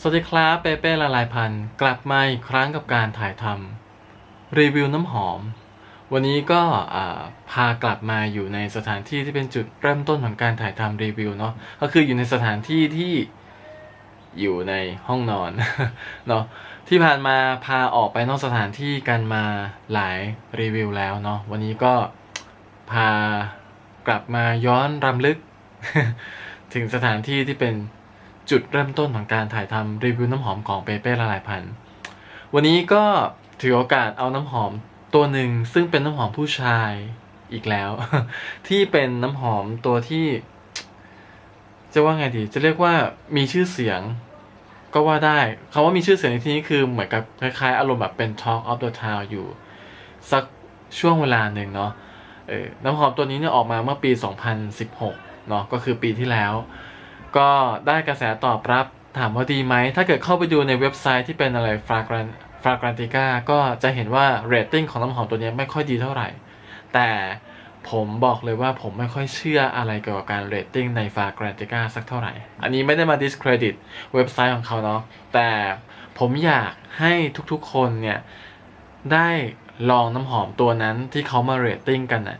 สวัสดีครับเปเป้ละลายพันธ์กลับมาอีกครั้งกับการถ่ายทำรีวิวน้ำหอม วันนี้ก็พากลับมาอยู่ในสถานที่ที่เป็นจุดเริ่มต้นของการถ่ายทำรีวิวเนาะก็คืออยู่ในสถานที่ที่อยู่ในห้องนอนเนาะที่ผ่านมาพาออกไปนอกสถานที่กันมาหลายรีวิวแล้วเนาะวันนี้ก็พากลับมาย้อนรำลึก ถึงสถานที่ที่เป็น จุดเริ่มต้นของการถ่ายทำรีวิวน้ำหอมของเปเป้ละลายพันธุ์วันนี้ก็ถือโอกาสเอาน้ำหอมตัวหนึ่งซึ่งเป็นน้ำหอมผู้ชายอีกแล้ว ที่เป็นน้ำหอมตัวที่ จะว่าไงดีจะเรียกว่ามีชื่อเสียง ก็ว่าได้คาว่ามีชื่อเสียงในที่นี้คือเหมือนกับคล้ายๆ อารมณ์แบบเป็น Talk of the Town อยู่ สักช่วงเวลาหนึ่งเนาะน้ำหอมตัวนี้เนี่ยออกมาเมื่อปี 2016 เนาะก็คือปีที่แล้ว ก็ได้กระแสตอบรับถามว่าดีไหม ถ้าเกิดเข้าไปดูในเว็บไซต์ที่เป็นอะไร Fragran Fragrantica ก็จะเห็นว่าเรตติ้งของน้ำหอมตัวนี้ไม่ค่อยดีเท่าไหร่ แต่ผมบอกเลยว่าผมไม่ค่อยเชื่ออะไรเกี่ยวกับการเรตติ้งใน Fragrantica สักเท่าไหร่ อันนี้ไม่ได้มา discredit เว็บไซต์ของเขาเนาะ แต่ผมอยากให้ทุกๆคนเนี่ย ได้ลองน้ำหอมตัวนั้นที่เขามาเรตติ้งกันนะ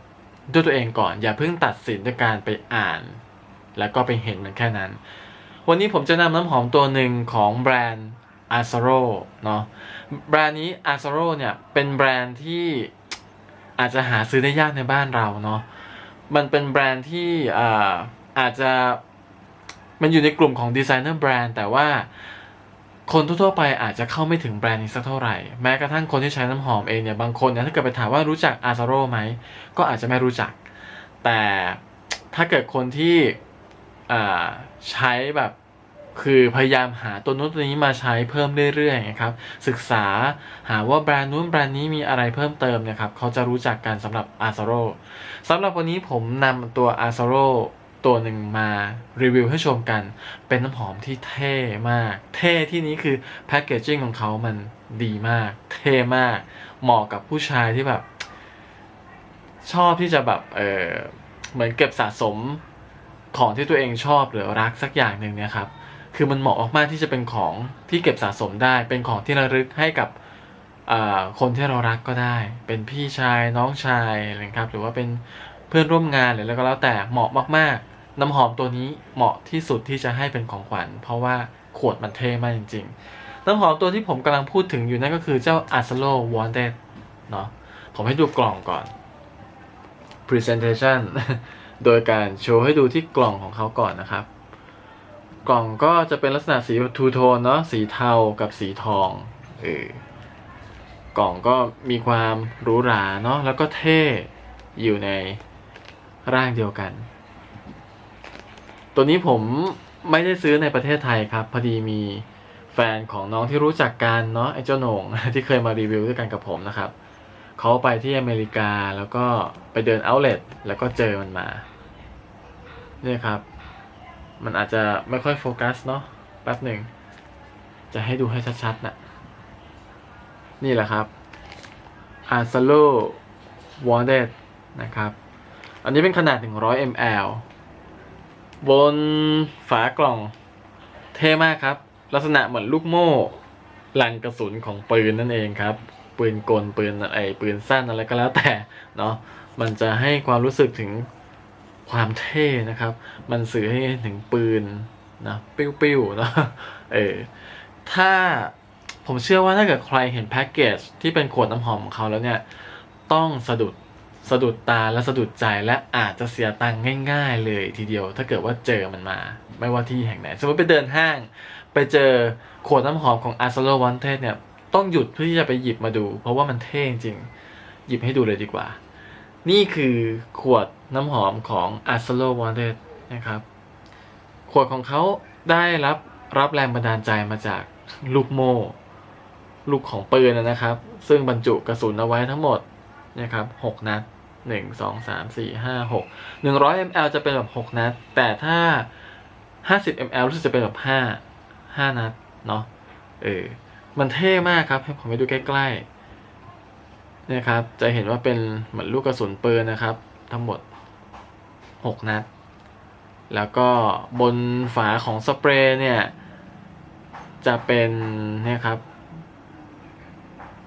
ด้วยตัวเองก่อน อย่าเพิ่งตัดสินด้วยการไปอ่าน แล้วก็ไปเห็นมันแค่นั้น วันนี้ผมจะนำน้ำหอมตัวหนึ่งของแบรนด์ a z a r o เนาะแบรนด์นี้ a z a r o เนี่ยเป็นแบรนด์ที่อาจจะหาซื้อได้ยากในบ้านเราเนาะมันเป็นแบรนด์ที่อาอาจจะมันอยู่ในกลุ่มของดีไซเนอร์แบรนด์แต่ว่าคนทั่วๆไปอาจจะเข้าไม่ถึงแบรนด์นี้สักเท่าไหร่ แม้กระทั่งคนที่ใช้น้ำหอมเองเนี่ยบางคนเนี่ยถ้าเกิดไปถามว่ารู้จัก a z a r o ไหม ก็อาจจะไม่รู้จัก แต่ถ้าเกิดคนที่ ใช้แบบคือพยายามหาตัวนู้นตัวนี้มาใช้เพิ่มเรื่อยๆนะครับ ศึกษาหาว่าแบรนด์นู้นแบรนด์นี้มีอะไรเพิ่มเติมนะครับ เขาจะรู้จักกันสำหรับ a z a r o สำหรับวันนี้ผมนำตัว a z a r o ตัวหนึ่งมารีวิวให้ชมกัน เป็นน้ำหอมที่เท่มาก เท่ที่นี้คือแพคเกจจิ้งของเขามันดีมาก เท่มาก เหมาะกับผู้ชายที่แบบ ชอบที่จะแบบเออเหมือนเก็บสะสม ของที่ตัวเองชอบหรือรักสักอย่างหนึ่งเนี่ยครับคือมันเหมาะมากๆที่จะเป็นของที่เก็บสะสมได้ เป็นของที่ระลึกให้กับคนที่เรารักก็ได้ เป็นพี่ชายน้องชายอะไรครับ หรือว่าเป็นเพื่อนร่วมงานหรืออะไรก็แล้วแต่เหมาะมากๆ น้ำหอมตัวนี้เหมาะที่สุดที่จะให้เป็นของขวัญ เพราะว่าขวดมันเท่มากจริง ๆ น้ำหอมตัวที่ผมกำลังพูดถึงอยู่นั่นก็คือเจ้า a s l o Wanted เนาะผมให้ดูกล่องก่อน Presentation โดยการโชว์ให้ดูที่กล่องของเขาก่อนนะครับ กล่องก็จะเป็นลักษณะสีทูโทนเนาะสีเทากับสีทองเออกล่องก็มีความหรูหราเนาะแล้วก็เท่อยู่ในร่างเดียวกัน ตัวนี้ผมไม่ได้ซื้อในประเทศไทยครับ พอดีมีแฟนของน้องที่รู้จักกันเนาะไอ้เจ้าโหน่งที่เคยมารีวิวด้วยกันกับผมนะครับเขาไปที่อเมริกาแล้วก็ไปเดินเอาท์เล t แล้วก็เจอมันมา นี่ครับ มันอาจจะไม่ค่อยโฟกัสเนาะแป๊บหนึ่ง จะให้ดูให้ชัดๆนะนี่แหละครับ a r s a l o Wanted นะครับ อันนี้เป็นขนาด 100 ml บนฝากล่องเท่มากครับ ลักษณะเหมือนลูกโม่ลังกระสุนของปืนนั่นเองครับ ปืนกลปืนไอปืนสั้นอะไรก็แล้วแต่เนาะมันจะให้ความรู้สึกถึง ความเท่นะครับ มันสื่อให้ถึงปืนนะปิ้วๆเนาะเออถ้าผมเชื่อว่าถ้าเกิดใครเห็นแพ็กเกจที่เป็นขวดน้ำหอมของเขาแล้วเนี่ย ต้องสะดุดสะดุดตาและสะดุดใจและอาจจะเสียตังค์ง่าย ๆ เลยทีเดียว ถ้าเกิดว่าเจอมันมา ไม่ว่าที่แห่งไหน สมมติไปเดินห้าง ไปเจอขวดน้ำหอมของ a s o l o Wanted เนี่ย ต้องหยุดเพื่อที่จะไปหยิบมาดู เพราะว่ามันเท่จริง หยิบให้ดูเลยดีกว่า นี่คือขวดน้ำหอมของ a s o l o Wanted นะครับ ขวดของเขาได้รับรับแรงบันดาลใจมาจากลูกโม่ลูกของปืนนะครับ ซึ่งบรรจุกระสุนเอาไว้ทั้งหมดนะครับหกนัดหนึ่งสองสามสี่ห้าหกหนึ่งร้อยมลจะเป็นแบบหกนัด แต่ถ้าห้าสิบมลรู้สึกจะเป็นแบบห้าห้านัด เนาะเออมันเท่มากครับให้ผมไปดูใกล้ ๆ นี่ยครับ จะเห็นว่าเป็นเหมือนลูกกระสุนปืนนะครับ ทั้งหมดหกนัด แล้วก็บนฝาของสเปรย์เนี่ย จะเป็นเนี่ยครับ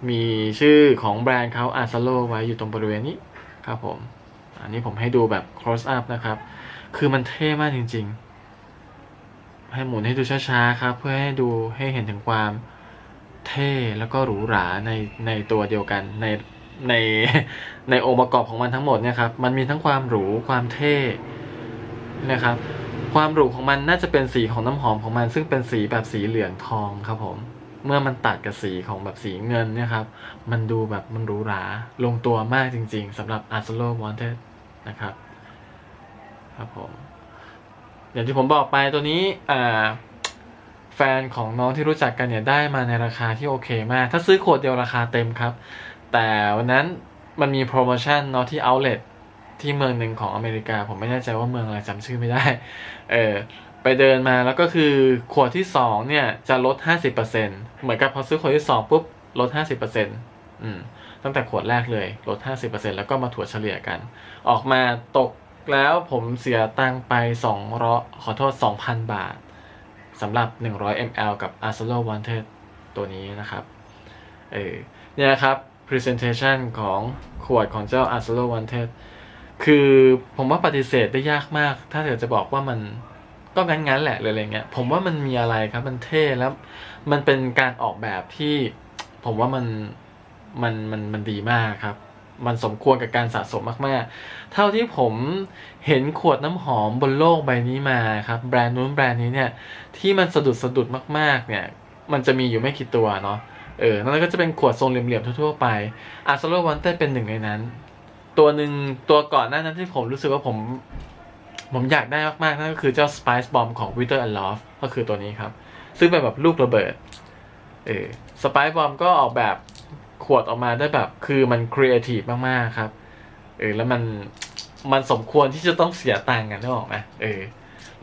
มีชื่อของแบรนด์เขาอาซาโลไว้อยู่ตรงบริเวณนี้ครับผม อันนี้ผมให้ดูแบบ close up นะครับ คือมันเท่มากจริง ๆ ให้หมุนให้ดูช้าๆครับ เพื่อให้ดูให้เห็นถึงความ เท่แล้วก็หรูหราในในตัวเดียวกันในในในองค์ประกอบของมันทั้งหมดเนี่ยครับมันมีทั้งความหรูความเท่นะครับความหรูของมันน่าจะเป็นสีของน้ำหอมของมัน ซึ่งเป็นสีแบบสีเหลืองทองครับผม เมื่อมันตัดกับสีของแบบสีเงินเนี่ยครับ มันดูแบบมันหรูหราลงตัวมากจริง ๆสำหรับ a r s o l o Wanted นะครับ ครับผมอย่างที่ผมบอกไปตัวนี้อ่า แฟนของน้องที่รู้จักกันเนี่ยได้มาในราคาที่โอเคมาก ถ้าซื้อขวดเดียวราคาเต็มครับ แต่วันนั้นมันมีโปรโมชั่นเนาะที่ outlet ที่เมืองหนึ่งของอเมริกา ผมไม่แน่ใจว่าเมืองอะไรจำชื่อไม่ได้ เออไปเดินมาแล้วก็คือขวดที่ 2 เนี่ยจะลด 50%เหมือนกับพอซื้อขวดที่ 2 ปุ๊บ ลด 50%อืมตั้งแต่ขวดแรกเลย ลด 50%แล้วก็มาถั่วเฉลี่ยกัน ออกมาตกแล้วผมเสียตังไป2ร้อขอโทษ 2,000 บาท สำหรับ 100 ml กับ a r s o l o Wanted ตัวนี้นะครับ เออเนี่ยนะครับ presentation ของขวดของเจ้า a r s o l o Wanted คือผมว่าปฏิเสธได้ยากมาก ถ้าเกิดจะบอกว่ามันก็งั้นๆแหละเลยอะไรเงี้ย ผมว่ามันมีอะไรครับ มันเท่แล้ว มันเป็นการออกแบบที่ผมว่ามันมันมันมันดีมากครับ มันสมควรกับการสะสมมากๆ เท่าที่ผมเห็นขวดน้ำหอมบนโลกใบนี้มาครับแบรนด์นู้นแบรนด์นี้เนี่ยที่มันสะดุดสะดุดมากๆ เนี่ยมันจะมีอยู่ไม่กี่ตัวเนาะเออนั่นก็จะเป็นขวดทรงเหลี่ยมๆทั่วๆไปอาร์ซโลวันเต้เป็นหนึ่งในนั้น ตัวหนึ่งตัวก่อนหน้านั้นที่ผมรู้สึกว่าผมผมอยากได้มากๆนั่นก็คือเจ้า Spice Bomb ของ Wither and Love ก็คือตัวนี้ครับ ซึ่งเป็นแบบลูกระเบิดเออ Spice Bomb ก็ออกแบบ ขวดออกมาได้แบบ คือมันครีเอทีฟมากๆครับ เออ แล้วมันมันสมควรที่จะต้องเสียตังค์กันได้ออกไหมเออ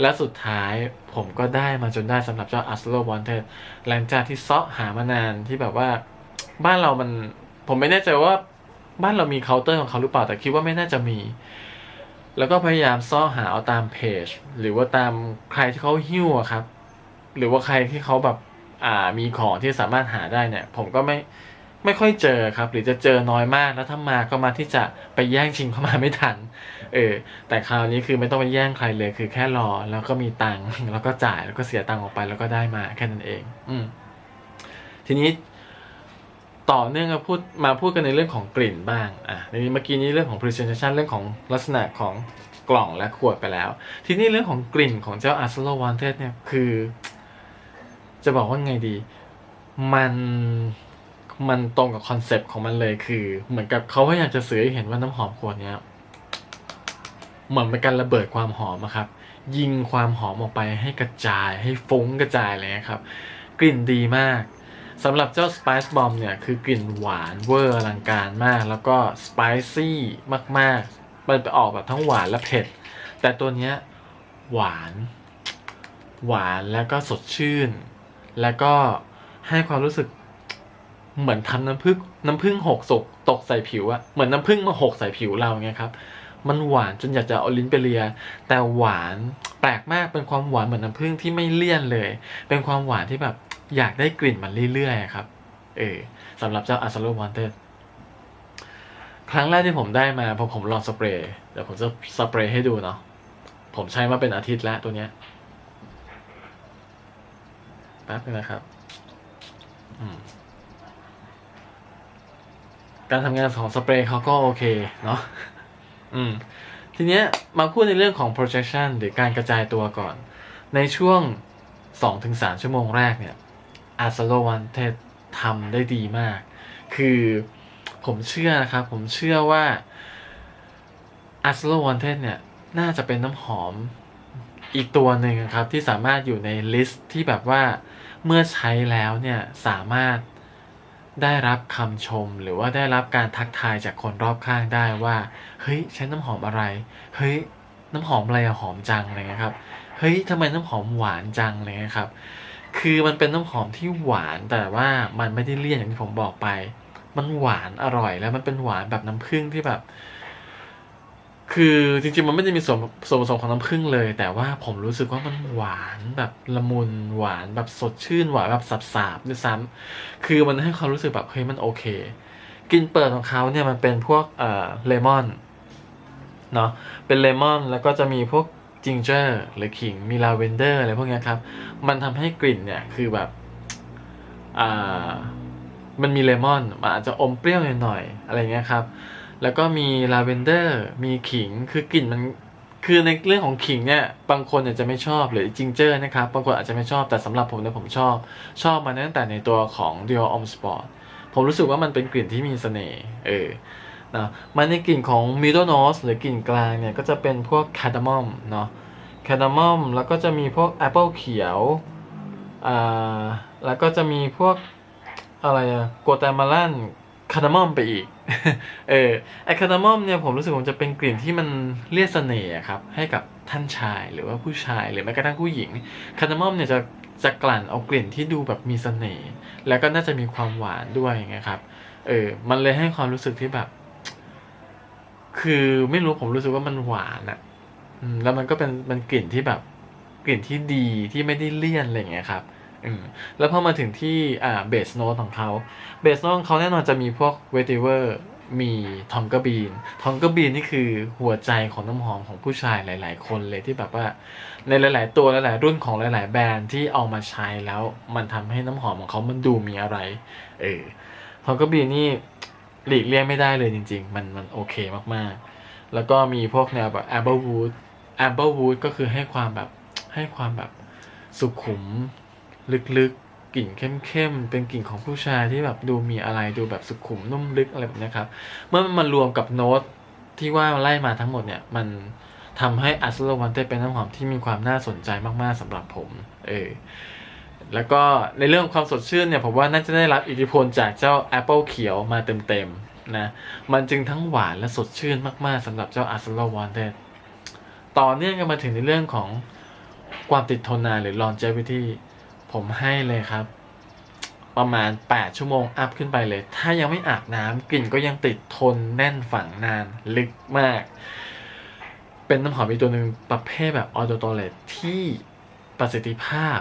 และสุดท้ายผมก็ได้มาจนได้สำหรับเจ้า a s l o Wanted หลังจากที่เซาะหามานานที่แบบว่า บ้านเรามัน ผมไม่แน่ใจว่าบ้านเรามีเคาน์เตอร์ของเขาหรือเปล่า แต่คิดว่าไม่น่าจะมี แล้วก็พยายามซ่อหาเอาตามเพจ หรือว่าตามใครที่เขาหิ้วอะครับ หรือว่าใครที่เขาแบบ อ่ามีของที่สามารถหาได้เนี่ย ผมก็ไม่ ไม่ค่อยเจอครับ หรือจะเจอน้อยมากแล้วถ้ามาก็มาที่จะไปแย่งชิงเข้ามาไม่ทัน เออ แต่คราวนี้คือไม่ต้องไปแย่งใครเลยคือแค่รอแล้วก็มีตังค์แล้วก็จ่ายแล้วก็เสียตังค์ออกไปแล้วก็ได้มาแค่นั้นเอง อืมทีนี้ต่อเนื่องมาพูดมาพูดกันในเรื่องของกลิ่นบ้าง อะในเมื่อกี้นี้เรื่องของ presentation เรื่องของลักษณะของกล่องและขวดไปแล้ว ทีนี้เรื่องของกลิ่นของเจ้า a r s o l o Wanted เนี่ยคือ จะบอกว่าไงดี มัน มันตรงกับคอนเซปต์ของมันเลยคือ เหมือนกับเขาพยายามจะสื่อให้เห็นว่าน้ำหอมขวดเนี้ยเหมือนเป็นการระเบิดความหอมอะครับ ยิงความหอมออกไปให้กระจายให้ฟุ้งกระจายเลยครับ กลิ่นดีมากสำหรับเจ้า Spice Bomb เนี่ย คือกลิ่นหวานเวอร์อลังการมาก แล้วก็สไปซี่มากๆ มันไปออกแบบทั้งหวานและเผ็ด แต่ตัวเนี้ยหวาน หวานแล้วก็สดชื่น แล้วก็ให้ความรู้สึก เหมือนทำน้ำผึ้งน้ำผึ้งหกศกตกใส่ผิวอะเหมือนน้ำผึ้งมาหกใส่ผิวเราเงี้ยครับ มันหวานจนอยากจะเอาลิ้นไปเลีย แต่หวานแปลกมากเป็นความหวานเหมือนน้ำผึ้งที่ไม่เลี่ยนเลย เป็นความหวานที่แบบอยากได้กลิ่นมันเรื่อยๆครับ เออสำหรับเจ้า a s a l o Wanted ครั้งแรกที่ผมได้มาพอผมลองสเปรย์เดี๋ยวผมจะสเปรย์ให้ดูเนาะผมใช้มาเป็นอาทิตย์แล้วตัวเนี้ยแป๊บนึงนะครับ อืม การทำงานของสเปรย์เขาก็โอเคเนาะอืมทีเนี้ยมาพูดในเรื่องของ projection หรือการกระจายตัวก่อน ในช่วง 2-3 ชั่วโมงแรกเนี่ย a s a l o Wanted ทำได้ดีมาก คือผมเชื่อนะครับ ผมเชื่อว่า a s a l o Wanted เนี่ย น่าจะเป็นน้ำหอมอีกตัวหนึ่งครับ ที่สามารถอยู่ในลิสต์ที่แบบว่าเมื่อใช้แล้วเนี่ย สามารถ ได้รับคำชมหรือว่าได้รับการทักทายจากคนรอบข้างได้ว่า เฮ้ยใช้น้ำหอมอะไร เฮ้ยน้ำหอมอะไรอะหอมจังอะไรเงี้ยครับ เฮ้ยทำไมน้ำหอมหวานจังอะไรเลยครับ คือมันเป็นน้ำหอมที่หวานแต่ว่ามันไม่ได้เลี่ยนอย่างที่ผมบอกไป มันหวานอร่อยแล้วมันเป็นหวานแบบน้ำผึ้งที่แบบ คือจริงๆมันไม่ได้มีส่วนส่วนผสมของน้ำผึ้งเลย แต่ว่าผมรู้สึกว่ามันหวานแบบละมุนหวานแบบสดชื่นหวานแบบสับๆด้วยซ้ำคือมันให้ความรู้สึกแบบเฮ้ยมันโอเค กินเปิดของเขาเนี่ยมันเป็นพวกเอ่อเลมอนเนาะเป็นเลมอนแล้วก็จะมีพวกจิงเจอร์หรือขิงมีลาเวนเดอร์อะไรพวกนี้ครับ มันทำให้กลิ่นเนี่ยคือแบบอ่ามันมีเลมอนมันอาจจะอมเปรี้ยวหน่อยๆอะไรเงี้ยครับ แล้วก็มีลาเวนเดอร์ มีขิง คือกลิ่นมัน คือในเรื่องของขิงเนี่ยบางคนเนี่ยจะไม่ชอบหรือจิงเจอร์นะครับ บางคนอาจจะไม่ชอบแต่สำหรับผมเนี่ยผมชอบ ชอบมาตั้งแต่ในตัวของ Dior Homme Sport ผมรู้สึกว่ามันเป็นกลิ่นที่มีเสน่ห์เออนะมันในกลิ่นของ middle nose หรือกลิ่นกลางเนี่ย ก็จะเป็นพวก cardamom เนาะ cardamom แล้วก็จะมีพวก apple เขียวอ่าแล้วก็จะมีพวกอะไรอะโกตมาลัน คาร์ดามอมไปอีก เออไอคาร์ดามอมเนี่ยผมรู้สึกผมจะเป็นกลิ่นที่มันเรียกเสน่ห์ครับ ให้กับท่านชายหรือว่าผู้ชายหรือแม้กระทั่งผู้หญิงคาร์ดามอมเนี่ยจะจะกลั่นเอากลิ่นที่ดูแบบมีเสน่ห์แล้วก็น่าจะมีความหวานด้วยไงครับ เออ มันเลยให้ความรู้สึกที่แบบ คือไม่รู้ผมรู้สึกว่ามันหวานอะแล้วมันก็เป็นมันกลิ่นที่แบบกลิ่นที่ดีที่ไม่ได้เลี่ยนอะไรอย่างเงี้ยครับ อืมแล้วพอมาถึงที่อ่าเบสโน e ของเขาเบสโนของเขาแน่นอนจะมีพวกเวติเวอร์มีทองกบีนทองกบีนนี่คือหัวใจของน้ำหอมของผู้ชายหลาย ๆ คนเลยที่แบบว่าในหลาย ๆ ตัวหลาย ๆ รุ่นของหลาย ๆ แบรนด์ที่เอามาใช้แล้วมันทำให้น้ำหอมของเขามันดูมีอะไร เออทองกบีนนี่หลีกเลี่ยงไม่ได้เลยจริง ๆ มันมันโอเคมากๆ แล้วก็มีพวกแนวแบบ Amberwood Amberwood ก็คือให้ความแบบให้ความแบบสุขุม ลึกๆกลิ่นเข้มๆเป็นกลิ่นของผู้ชายที่แบบดูมีอะไรดูแบบสุขุมนุ่มลึกอะไรแบบนี้ครับเมื่อมันมารวมกับโน้ตที่ว่าไล่มาทั้งหมดเนี่ยมันทำให้อัสโลวันเต้เป็นน้ำหอมที่มีความน่าสนใจมากๆสำหรับผม เออ แล้วก็ในเรื่องความสดชื่นเนี่ยผมว่าน่าจะได้รับอิทธิพลจากเจ้า Apple เขียวมาเต็มๆนะ มันจึงทั้งหวานและสดชื่นมากๆสำหรับเจ้า a s l o w a n t e d ต่อเนื่องกันมาถึงในเรื่องของความติดทนนานหรือ longevity ผมให้เลยครับ ประมาณ 8 ชั่วโมงอัพขึ้นไปเลย ถ้ายังไม่อาบน้ำกลิ่นก็ยังติดทนแน่นฝังนานลึกมาก เป็นน้ำหอมอีกตัวหนึ่งประเภทแบบออโตโตเลตที่ประสิทธิภาพ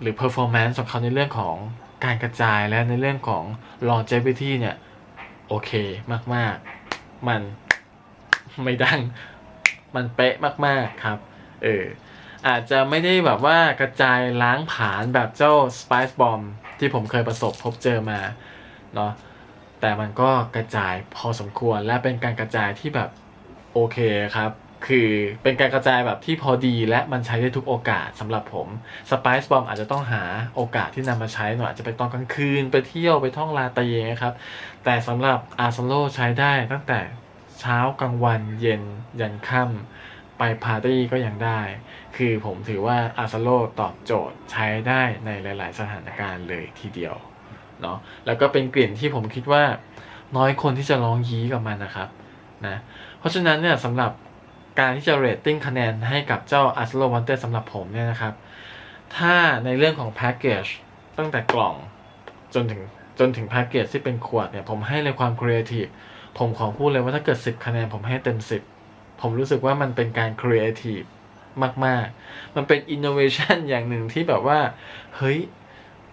หรือ performance ของเขาในเรื่องของการกระจายและในเรื่องของ longevity เนี่ย โอเคมาก ๆ มันไม่ดัง มันเป๊ะมาก ๆ ครับ เออ อาจจะไม่ได้แบบว่ากระจายล้างผาญแบบเจ้า Spice Bomb ที่ผมเคยประสบพบเจอมาเนาะแต่มันก็กระจายพอสมควรและเป็นการกระจายที่แบบโอเคครับ คือเป็นการกระจายแบบที่พอดีและมันใช้ได้ทุกโอกาสสำหรับผม Spice Bomb อาจจะต้องหาโอกาสที่นำมาใช้หน่อยอาจจะไปตอนกลางคืนไปเที่ยวไปท่องลาตรีอย่างเยครับ แต่สำหรับ a r s o l o ใช้ได้ตั้งแต่เช้ากลางวันเย็นยันค่ำไปปาร์ตี้ก็ยังได้ คือผมถือว่าอาซาโลตอบโจทย์ใช้ได้ในหลาย ๆ สถานการณ์เลยทีเดียวเนาะแล้วก็เป็นกลิ่นที่ผมคิดว่าน้อยคนที่จะร้องยี้กับมันนะครับนะเพราะฉะนั้นเนี่ยสำหรับการที่จะเรตติ้งคะแนนให้กับเจ้า a s l o w a n t e d สำหรับผมเนี่ยนะครับ ถ้าในเรื่องของแพ็กเกจตั้งแต่กล่องจนถึงจนถึงแพ็กเกจที่เป็นขวดเนี่ยผมให้เลยความครีเอทีฟผมขอพูดเลยว่าถ้าเกิด 10 คะแนนผมให้เต็ม 10 ผมรู้สึกว่ามันเป็นการครีเอทีฟ มาก ๆ มันเป็นอินโนเวชันอย่างหนึ่งที่แบบว่า เฮ้ย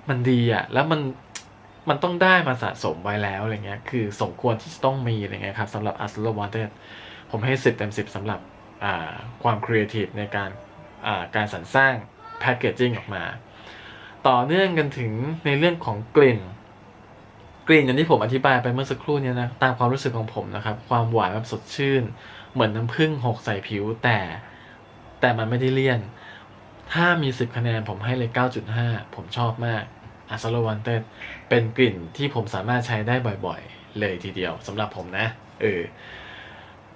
มันดีอะแล้วมันมันต้องได้มาสะสมไว้แล้วอะไรเงี้ย คือสมควรที่จะต้องมีอะไรเงี้ยครับสำหรับ a s l o Wanted ผมให้ 10 เต็ม 10สำหรับความครีเอทีฟในการการสรรสร้างแพ c เกจจิ้งออกมา ต่อเนื่องกันถึงในเรื่องของกลิ่น กลิ่นอย่างที่ผมอธิบายไปเมื่อสักครู่นี้นะ ตามความรู้สึกของผมนะครับ ความหวานแบบสดชื่น เหมือนน้ำผึ้งหกใส่ผิวแต่ แต่มันไม่ได้เลี่ยน ถ้ามี 10 คะแนนผมให้เลย 9.5 ผมชอบมาก a s a l o w a n t e d เป็นกลิ่นที่ผมสามารถใช้ได้บ่อยๆ เลยทีเดียวสำหรับผมนะเออ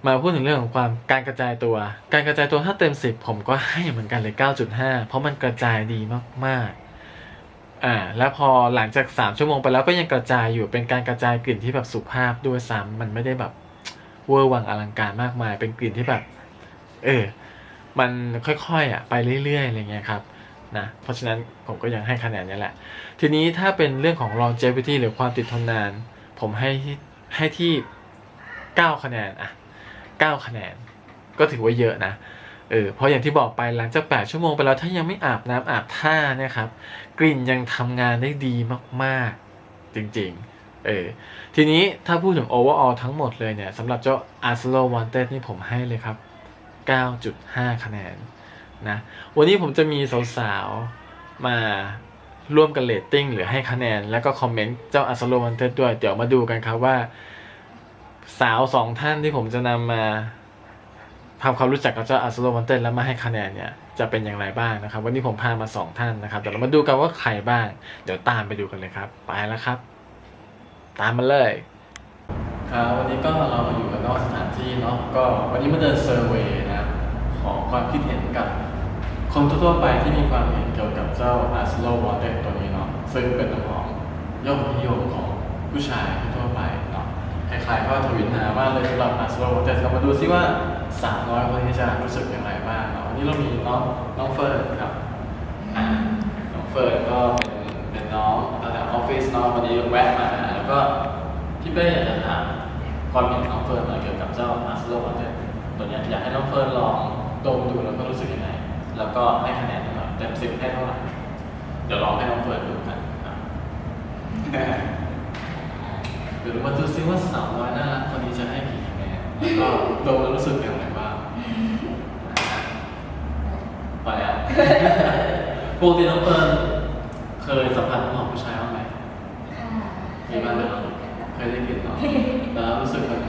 มาพูดถึงเรื่องของความการกระจายตัว การกระจายตัวถ้าเต็ม 10 ผมก็ให้เหมือนกันเลย 9.5 เพราะมันกระจายดีมากๆ อ่า แล้วพอหลังจาก 3 ชั่วโมงไปแล้วก็ยังกระจายอยู่ เป็นการกระจายกลิ่นที่แบบสุภาพด้วยซ้ำมันไม่ได้แบบเวอร์วังอลังการมากมาย เป็นกลิ่นที่แบบ เออ มันค่อยๆอะไปเรื่อยๆอะไรเงี้ยครับนะเพราะฉะนั้นผมก็ยังให้คะแนนนี้แหละ ทีนี้ถ้าเป็นเรื่องของ longevity หรือความติดทนนาน ผมให้ให้ที่ 9 คะแนนอะ9คะแนน ก็ถือว่าเยอะนะเออเพราะอย่างที่บอกไปหลังจาก 8 ชั่วโมงไปแล้วถ้ายังไม่อาบน้ำอาบท่าเนะครับ กลิ่นยังทำงานได้ดีมากๆ จริงๆเออทีนี้ถ้าพูดถึง overall ทั้งหมดเลยเนี่ยสำหรับเจ้า a r s e n a l Wanted นี่ผมให้เลยครับ 9.5 คะแนนนะวันนี้ผมจะมีสาวๆ มาร่วมกันเรตติ้งหรือให้คะแนน แล้วก็คอมเมนต์เจ้า a r s e n a l Wanted ด้วย เดี๋ยวมาดูกันครับว่า สาวสองท่านที่ผมจะนำมาทำความรู้จักกับเจ้า a r s e n a l Wanted แล้วมาให้คะแนนเนี่ยจะเป็นอย่างไรบ้างนะครับ วันนี้ผมพามาสองท่านนะครับเดี๋ยวเรามาดูกันว่าใครบ้าง เดี๋ยวตามไปดูกันเลยครับ ไปแล้วครับ ตามมาเลยครับวันนี้ก็เรามาอยู่กันนอกสถานที่เนาะก็วันนี้มาเดินเซอร์เวย์ ขอความคิดเห็นกับคนทั่วไปที่มีความเห็นเกี่ยวกับเจ้า a r s e n a l Wanted ตัวนี้เนาะซึ่งเป็นน้ำหอมยอดนิยมของผู้ชายทั่วไปเนาะใครๆก็ทวิตหาว่าเลยสำหรับ a r s e n a l Wanted เรามาดูซิว่าสาวน้อยคนนี้จะรู้สึกอย่างไรบ้างเนาะวันนี้เรามีน้องน้องเฟิร์นครับน้องเฟิร์นก็เป็นเป็นน้องตั้งแต่ออฟฟิศเนาะวันนี้แวะมาแล้วก็พี่เป้อยากจะถามความเห็นน้องเฟิร์นหน่อยเกี่ยวกับเจ้า a r s e n a l Wanted ตัวนี้อยากให้น้องเฟิร์นลอง ดมดูแล้วก็รู้สึกยังไง แล้วก็ให้คะแนนหน่อยเต็มสิบให้เท่าไหร่ เดี๋ยวลองให้น้องเฟิร์นดูกันครับเดี๋ยวเรามาดูซิว่าสาวน้อยน่ารักคนนี้จะให้กี่คะแนนแล้วก็ดมแล้วรู้สึกอย่างไรบ้างไปอะปกติน้องเฟิร์นเคยสัมผัสน้ำหอมผู้ชายบ้างไหมมีบ้างไหมครับเคยได้กลิ่นเนาะแล้วรู้สึกมัน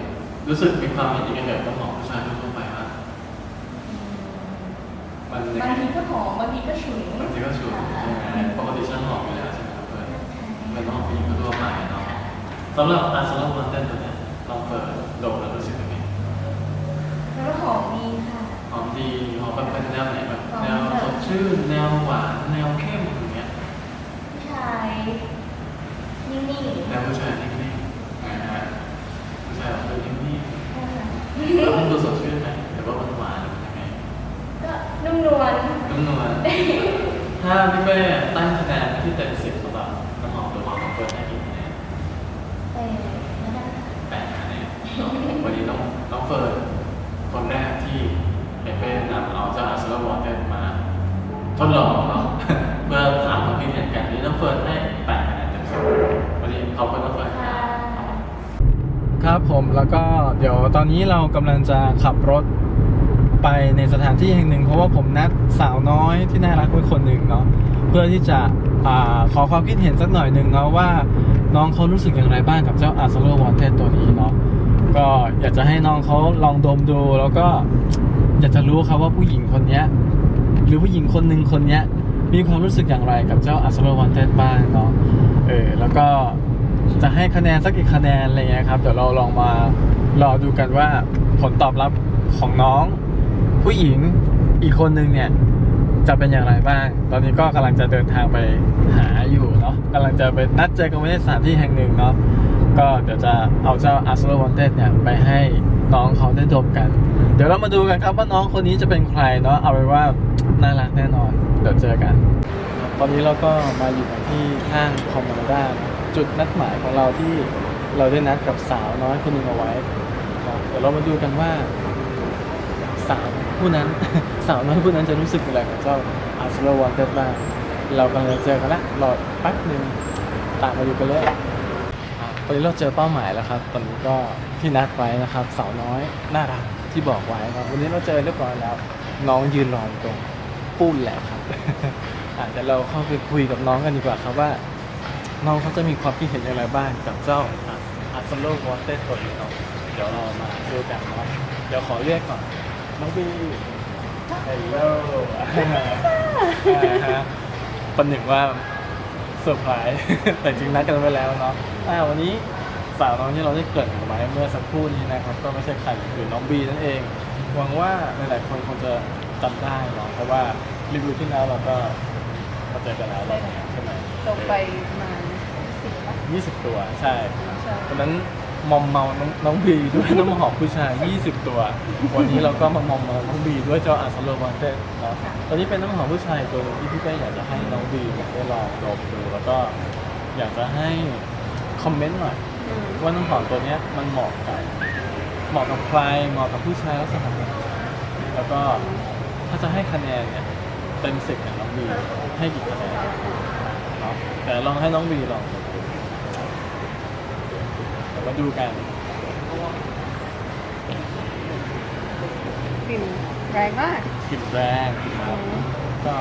รู้สึกมีความเห็นยังไงกับน้ำหอมผู้ชายทั่วๆไปบ้าง มันยังบางไงทีก็หอมบางทีก็ฉุนบางทีก็ฉุนใช่ไหมปกติฉันหอมอยู่แล้วใช่ไหมครับเฟิร์นเป็นน้องผู้หญิงทั่วไปเนาะสำหรับอาสลับวันเต้นตัวเนี้ยลองเปิดดมแล้วรู้สึกยังไงแล้วก็หอมดีค่ะ หอมดีหอมแบบเป็นแนวไหนแบบแนวสดชื่นแนวหวานแนวเข้มอย่างเงี้ยผู้ชายนิ่งแนวผู้ชายนิ่งๆนะฮะผู้ชายแบบนิ่ง ๆค่ะ ๆแล้วมันดูสดชื่นไหมหรือว่ามันหวานหรือยังไง ก็นุ่มนวล นุ่มนวล ถ้าพี่เป้ตั้งคะแนนที่เต็มสิบสำหรับน้ำหอมตัวหอมของเฟิร์นให้กี่คะแนนแต่แล้วก็แปดคะแนนเนาะวันนี้น้องน้องเฟิร์นคนแรกที่เปเป้นำเอาเจ้าอาร์เซนอลวอเตอร์มาทดลองเนาะ เพื่อถามความคิดเห็นกันวันนี้น้องเฟิร์นให้แปดคะแนนเต็มสิบวันนี้ขอบคุณน้องเฟิร์นค่ะครับผมแล้วก็เดี๋ยวตอนนี้เรากำลังจะขับรถ ไปในสถานที่แห่งหนึ่ง เพราะว่าผมนัดสาวน้อยที่น่ารักไว้คนหนึ่งเนาะเพื่อที่จะอขอความคิดเห็นสักหน่อยหนึ่งเนาะว่าน้องเขารู้สึกอย่างไรบ้างกับเจ้าอาร์เซ l วอนเทตัวนี้เนาะก็อยากจะให้น้องเขาลองดมดู แล้วก็อยากจะรู้ครับว่าผู้หญิงคนนี้หรือผู้หญิงคนหนึ่งคนนี้มีความรู้สึกอย่างไรกับเจ้าอาร์เซ l วอนเทบ้างเนาะเออแล้วก็จะให้คะแนนสักกี่คะแนนอะไรเงี้ยครับเดี๋ยวเราลองมารอดูกันว่าผลตอบรับของน้อง ผู้หญิงอีกคนนึงเนี่ย จะเป็นอย่างไรบ้าง ตอนนี้ก็กำลังจะเดินทางไปหาอยู่เนาะกำลังจะไปนัดเจอกันไว้ในสถานที่แห่งหนึ่งเนาะก็เดี๋ยวจะเอาเจ้า a r s e n a l Wanted เนี่ยไปให้น้องเขาได้ดมกัน เดี๋ยวเรามาดูกันครับว่าน้องคนนี้จะเป็นใครเนาะเอาไว้ว่าน่ารักแน่นอน เดี๋ยวเจอกัน ตอนนี้เราก็มาอยู่กันที่ห้างคอมมานด้าจุดนัดหมายของเราที่เราได้นัดกับสาวน้อยคนหนึ่งเอาไว้ เดี๋ยวเรามาดูกันว่าสาว ผู้นั้น สาวน้อยผู้นั้นจะรู้สึกอะไรกับเจ้าอาร์เซนอลวอนเต็บ้างเรากำลังจะเจอกันละรอแป๊บหนึ่งตามมาดูกันเลยตอนนี้เราเจอเป้าหมายแล้วครับ ตอนนี้ก็ที่นัดไว้นะครับ สาวน้อยน่ารักที่บอกไว้ครับ วันนี้เราเจอเรียบร้อยแล้ว น้องยืนรออยู่ตรงปูนแหละครับอะเดี๋ยวเราเข้าไปคุยกับน้องกันดีกว่าครับว่าน้องเขาจะมีความคิดเห็นอย่างไรบ้างกับเจ้าอาร์เซนอลวอเต็ตัวนี้เนาะเดี๋ยวเรามาดูกันเนาะเดี๋ยวขอเรียกก่อน น้องบีฮัลโหลประหนึ่งว่าเซอร์ไพรส์แต่จริงนัดกันไว้แล้วเนาะอ่าวันนี้สาวน้องที่เราได้เกริดเอาไว้เมื่อสักครู่นี้นะครับ ก็ไม่ใช่ใครคือน้องบีนั่นเอง หวังว่าหลายๆคนคงจะจำได้เนาะเพราะว่ารีวิวที่แล้วเราก็มาเจอกันแล้วรอบนี้ใช่ไหมตกไปประมาณสิบป่ะยี่สิบตัวใช่ใช่วันนั้น มอมเมาน้องน้องบีด้วยน้ำหอมผู้ชาย 20 ตัว วันนี้เราก็มามอมเมาน้องบีด้วยเจ้าอาร์ซโลวอนเต้เนาะตอนนี้เป็นน้ำหอมผู้ชายตัวหนึงที่พี่เป้อยากจะให้น้องบีเนี่ยได้ลองดมดูแล้วก็อยากจะให้คอมเมนต์หน่อยอืมว่าน้ำหอมตัวเนี้ยมันเหมาะกับเหมาะกับใครเหมาะกับผู้ชายลักษณะไหนแล้วก็ถ้าจะให้คะแนนเนี่ยเต็มสิบเนี่ยน้องบีให้กี่คะแนนเนาะแต่ลองให้น้องบีลองเดี๋ยวมาดูกันกลิ่นแรงมาก กลิ่นแรงครับก็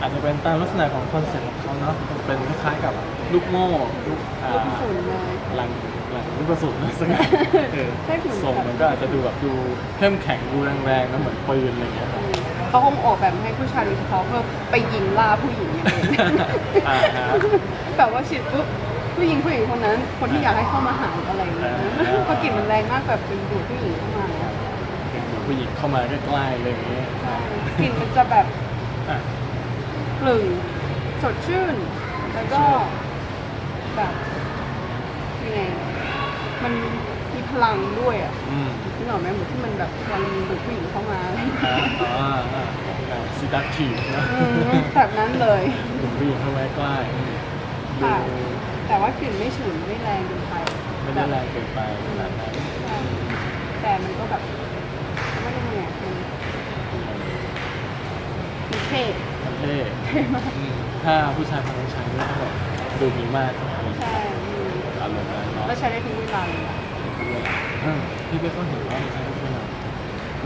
อาจจะเป็นตามลักษณะของคอนเซ็ปต์ของเขาเนาะเป็นคล้ายๆกับลูกโม่ลูกอ่าลูกฝุ่นเลย หลังหลังลูกกระสุนนะสักอย่างเออใช่เหมือนทรงมันก็อาจจะดูแบบดูเข้มแข็งดูแรงๆนะเหมือนปืนอะไรอย่างเงี้ยครับ เขาคงออกแบบให้ผู้ชายโดยเฉพาะเพื่อไปยิงล่าผู้หญิงอย่างเองอ่าฮะ แบบว่าฉีดปุ๊บ ผู้หญิงผู้หญิงคนนั้น คนที่อยากให้เข้ามาหาอะไรอย่างเงี้ยอ่าเพราะกลิ่นมันแรงมากแบบเป็นดูดผู้หญิงเข้ามาแล้วดึงดูดผู้หญิงเข้ามาใกล้ๆอะไรอย่างเงี้ยกลิ่นมันจะแบบอะกลึ่งสดชื่น แล้วก็แบบยังไงมันมีพลังด้วยอะอืมนึกออกไหมเหมือนที่มันแบบวันดูดผู้หญิงเข้ามาอะไรอย่างเงี้อ่ายอ่าอ่าซีดักทีฟนะอืมแบบนั้นเลยดึงผู้หญิงเข้ามาใกล้อืมดูค่ะ แต่ว่ากลิ่นไม่ฉุนไม่แรงเกินไปไม่ได้แรงเกินไปขนาดนั้นใช่แต่มันก็แบบไม่ยังไงอะมันมันเท่มันเท่เท่มากอืมถ้าผู้ชายคนนั้นใช้นี่ก็แบบดูมีมากอะไรอย่างเงี้ยใช่อืมอารมณ์นั้นเนาะแล้วใช้ได้ทุกเวลาเลยอะอืมพี่เป๊กก็เห็นว่ามันใช้ได้ทุกเวลา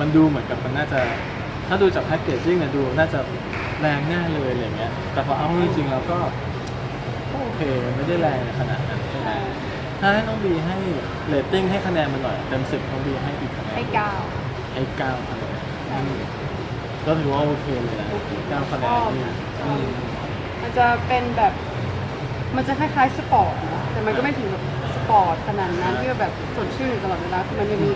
มันดูเหมือนกับมันน่าจะถ้าดูจากแพ็กเกจจิ้งเนี่ยดูน่าจะแรงแน่เลยอะไรเงี้ย แต่พอเอาเข้าจริงๆแล้วก็ก็ โอเคมันไม่ได้แรงขนาดนั้นใช่ไหมใช่ถ้าให้น้องบีให้เรตติ้งให้คะแนนมันหน่อยเต็มสิบน้องบีให้กี่คะแนนให้ก้าวให้เก้าคะแนนใช่อืมก็ถือว่าโอเคเลยนะเก้าคะแนนนี่ชอบอืมมันจะเป็นแบบมันจะคล้ายๆสปอร์ตนะแต่มันก็ไม่ถึงแบบสปอร์ตขนาดนั้นที่แบบสดชื่นอยู่ตลอดเวลาคือมันจะมี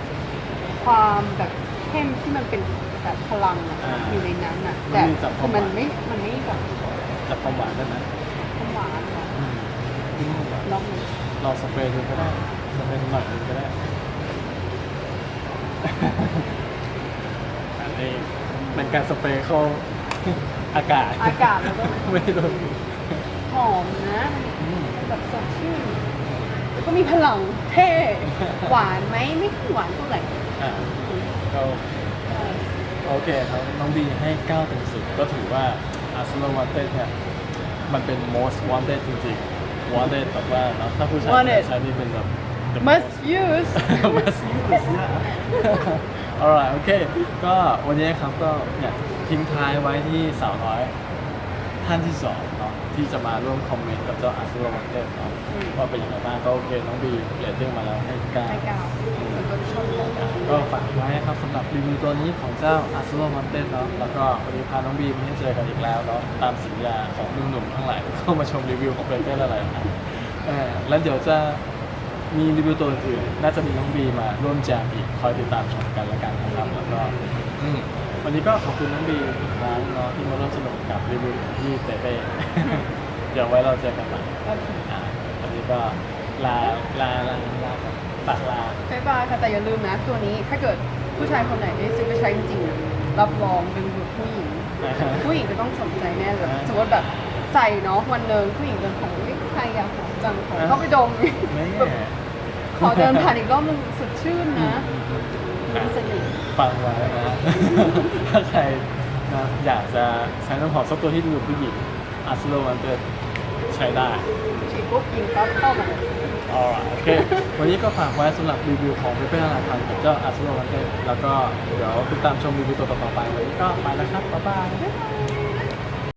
ความแบบเข้มที่มันเป็นแบบพลังอะอยู่ในนั้นอะแต่คือมันไม่มันไม่แบบจับความหวานได้ไหมความหวานหรอกอืมอืม ลองดูลองสเปรย์ดูก็ได้สเปรย์หน่อยนึงก็ได้อันนี้เป็นการสเปรย์เข้าอากาศอากาศแล้วก็ไม่โดนหอมนะอืมมันแบบสดชื่นแล้วก็มีพลังเท่หวานไหมไม่ค่อยหวานเท่าไหร่อ่าก็โอเคครับน้องบีให้9เต็ม10 ก็ถือว่า Arsenal Wanted เนี่ยมันเป็น most wanted จริงๆ wanted แบบว่าเนอะถ้าผู้ชาย Wanted ใช้นี่เป็นแบบ the must use must use yeah alright โอเค ก็วันนี้ครับก็เนี่ยทิ้งท้ายไว้ที่สาวน้อยท่านที่สองเนาะ ที่จะมาร่วมคอมเมนต์กับเจ้าอาร์ซูโรวันเต้เนาะอืมว่าเป็นยังไงบ้างก็โอเคน้องบีเรตติ้งมาแล้วให้เก้าให้ก้าวแล้วก็ชอบเลยก็ฝากไว้ครับสำหรับรีวิวตัวนี้ของเจ้าอาร์ซูโรวันเต้เนาะแล้วก็วันนี้พาน้องบีมาให้เจอกันอีกแล้วเนาะตามสัญญาของหนุ่มๆทั้งหลายที่เข้ามาชมรีวิวของเบเต้หลายๆท่านเออแล้วเดี๋ยวจะมีรีวิวตัวอื่นๆน่าจะมีน้องบีมาร่วมแจมอีกคอยติดตามชมกันละกันนะครับแล้วก็อืม วันนี้ก็ขอบคุณน้องบีอีกครั้งเนาะที่มาร่วมสนุกกับรีวิวของพี่เต้เต้เดี๋ยวไว้เราเจอกันใหม่โอเคอ่าวันนี้ก็ลาลาลาลาฝากลาบ๊ายบายค่ะแต่อย่าลืมนะ ตัวนี้ถ้าเกิดผู้ชายคนไหนได้ซื้อไปใช้จริงๆอะรับรองเป็นบุตรผู้หญิง ผู้หญิงจะต้องสนใจแน่เลยอ่าสมมติแบบใส่เนาะวันหนึ่งผู้หญิงเดินผ่านเฮ้ยใครอยากหอมจังขออ่าเข้าไปดมแม่แบบขอเดินผ่านอีกรอบนึงสดชื่นนะ มีเสน่ห์ ฟังไว้นะ ถ้าใครนะอยากจะใช้น้ำหอมสักตัวที่ดูผู้หญิงอัสโลมันเตใช้ได้ ฉีดปุ๊บยิงปั๊บเข้ามาเลยอ alright โอเค วันนี้ก็ฝากไว้สำหรับรีวิวของเปเป้ลาพันกับเจ้าอัสโลมันเตแล้วก็เดี๋ยวติดตามชมรีวิวตัวต่อๆไป วันนี้ก็ไปแล้วครับ บ๊ายบายบ๊ายบาย